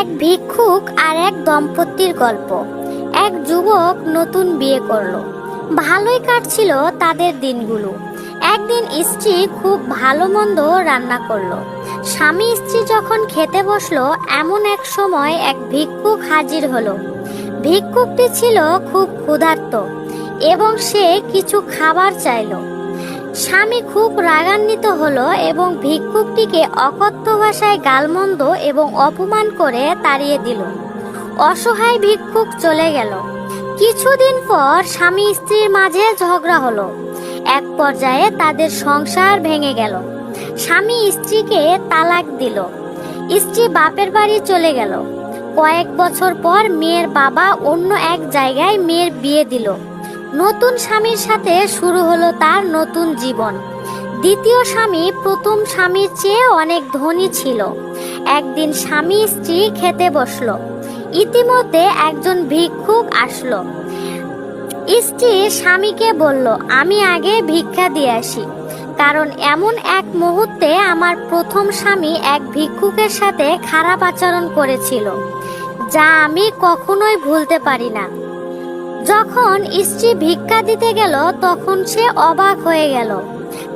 এক ভিক্ষুক আর এক দম্পতির গল্প। এক যুবক নতুন বিয়ে করল। ভালোই কাটছিল তাদের দিনগুলো। একদিন স্ত্রী খুব ভালো মন্দ রান্না করল। স্বামী স্ত্রী যখন খেতে বসল, এমন এক সময় এক ভিক্ষুক হাজির হলো। ভিক্ষুকটি ছিল খুব ক্ষুধার্ত এবং সে কিছু খাবার চাইলো। স্বামী খুব রাগান্বিত হলো এবং ভিক্ষুকটিকে অকথ্য ভাষায় গালমন্দ এবং অপমান করে তাড়িয়ে দিল। অসহায় ভিক্ষুক চলে গেল। কিছুদিন পর স্বামী স্ত্রীর মাঝে ঝগড়া হলো। এক পর্যায়ে তাদের সংসার ভেঙে গেল। স্বামী স্ত্রীকে তালাক দিল। স্ত্রী বাপের বাড়ি চলে গেল। কয়েক বছর পর মেয়ের বাবা অন্য এক জায়গায় মেয়ের বিয়ে দিল। নতুন স্বামীর সাথে শুরু হলো তার নতুন জীবন। দ্বিতীয় স্বামী প্রথম স্বামীর চেয়ে অনেক ধনী ছিল। একদিন স্বামী স্ত্রী খেতে বসল। ইতিমধ্যে একজন ভিক্ষুক আসলো। স্ত্রী স্বামীকে বলল, আমি আগে ভিক্ষা দিয়ে আসি। কারণ এমন এক মুহূর্তে আমার প্রথম স্বামী এক ভিক্ষুকের সাথে খারাপ আচরণ করেছিল, যা আমি কখনোই ভুলতে পারি না। যখন স্ত্রী ভিক্ষা দিতে গেল, তখন সে অবাক হয়ে গেল।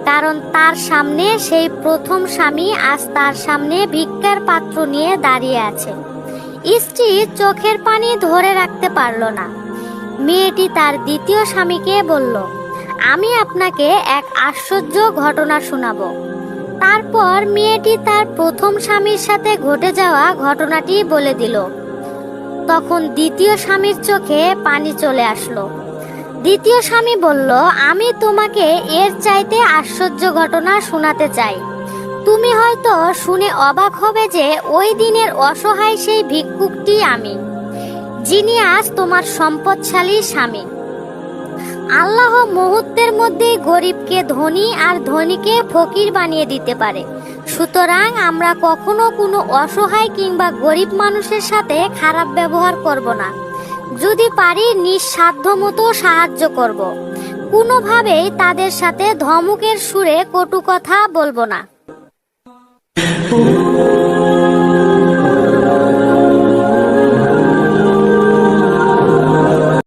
কারণ তার সামনে সেই প্রথম স্বামী আজ তার সামনে ভিক্ষার পাত্র নিয়ে দাঁড়িয়ে আছে। স্ত্রী চোখের পানি ধরে রাখতে পারল না। মেয়েটি তার দ্বিতীয় স্বামীকে বলল, আমি আপনাকে এক আশ্চর্য ঘটনা শোনাবো। তারপর মেয়েটি তার প্রথম স্বামীর সাথে ঘটে যাওয়া ঘটনাটি বলে দিল। তখন দ্বিতীয় স্বামীর চোখে পানি চলে আসলো। দ্বিতীয় স্বামী বলল, আমি তোমাকে এর চাইতে আশ্চর্য ঘটনা শোনাতে চাই। তুমি হয়তো শুনে অবাক হবে যে ওই দিনের অসহায় সেই ভিক্ষুকটি আমি, যিনি আজ তোমার সম্পদশালী স্বামী। আল্লাহ মুহূর্তের মধ্যে গরিবকে ধনী আর ধনীকে ফকির বানিয়ে দিতে পারে। সুতরাং আমরা কখনো কোনো অসহায় কিংবা গরিব মানুষের সাথে খারাপ ব্যবহার করব না। যদি পারি নিঃসাধ্য মতো সাহায্য করব। কোনোভাবেই তাদের সাথে ধমকের সুরে কটু কথা বলব না।